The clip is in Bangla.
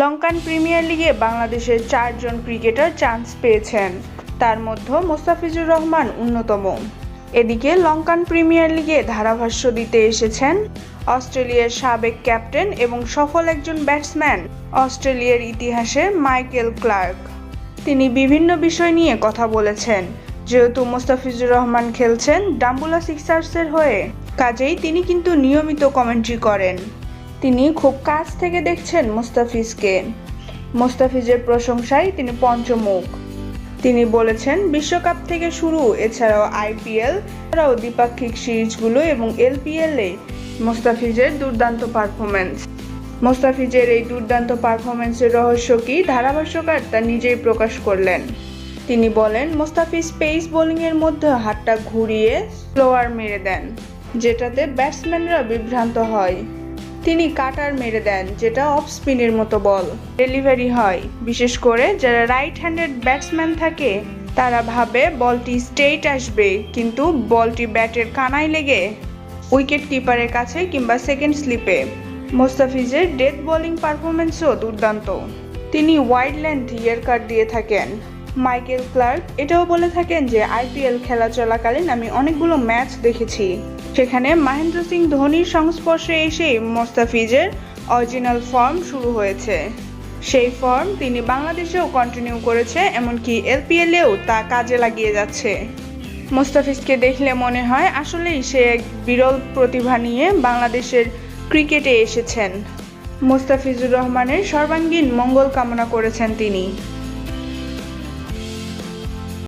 লঙ্কান প্রিমিয়ার লিগে বাংলাদেশের চারজন ক্রিকেটার চান্স পেয়েছেন। তার মধ্যে মোস্তাফিজুর রহমান অন্যতম। এদিকে লঙ্কান প্রিমিয়ার লিগে ধারাভাষ্য দিতে এসেছেন অস্ট্রেলিয়ার সাবেক ক্যাপ্টেন এবং সফল একজন ব্যাটসম্যান অস্ট্রেলিয়ার ইতিহাসে মাইকেল ক্লার্ক। তিনি বিভিন্ন বিষয় নিয়ে কথা বলেছেন। যেহেতু মোস্তাফিজুর রহমান খেলছেন ডাম্বুলা সিক্সার্সের হয়ে। কাজেই তিনি কিন্তু নিয়মিত কমেন্ট্রি করেন। তিনি খুব কাছ থেকে দেখছেন মোস্তাফিজকে। মোস্তাফিজের প্রশংসায় তিনি পঞ্চমুখ। তিনি বলেছেন, বিশ্বকাপ থেকে শুরু, এছাড়াও আইপিএল, এছাড়াও দ্বিপাক্ষিক সিরিজগুলো এবং এলপিএল মোস্তাফিজের দুর্দান্ত পারফরমেন্স মোস্তাফিজের এই দুর্দান্ত পারফরমেন্সের রহস্য কি? ধারাভাষ্যকার তা নিজেই প্রকাশ করলেন। তিনি বলেন, মোস্তাফিজ পেস বোলিংয়ের মধ্যে হাতটা ঘুরিয়ে স্লোয়ার মেরে দেন, যেটাতে ব্যাটসম্যানরা বিভ্রান্ত হয়। তিনি কাটার মেরে দেন, যেটা অফ স্পিনের মতো বল। ডেলিভারি হয়। বিশেষ করে যারা রাইট হ্যান্ডেড ব্যাটসম্যান থাকে, তারা ভাবে বলটি স্ট্রেইট আসবে, কিন্তু বলটি ব্যাটের কানায় লেগে উইকেট কিপারের কাছে কিংবা সেকেন্ড স্লিপে মোস্তাফিজের ডেথ বোলিং পারফরমেন্সও দুর্দান্ত। তিনি ওয়াইড লেন্থ ইয়ার কাট দিয়ে থাকেন। মাইকেল ক্লার্ক, এটাও বলে থাকেন যে আইপিএল খেলা চলাকালীন আমি অনেকগুলো ম্যাচ দেখেছি। সেখানে মহেন্দ্র সিং ধোনির সংস্পর্শে এসে মোস্তাফিজের অরিজিনাল ফর্ম শুরু হয়েছে। সেই ফর্ম তিনি বাংলাদেশেও কন্টিনিউ করেছে, এমনকি এলপিএলেও তা কাজে লাগিয়ে যাচ্ছে। মোস্তাফিজকে দেখলে মনে হয় আসলেই সে এক বিরল প্রতিভা নিয়ে বাংলাদেশের ক্রিকেটে এসেছেন। মোস্তাফিজুর রহমানের সর্বাঙ্গীন মঙ্গল কামনা করেছেন তিনি।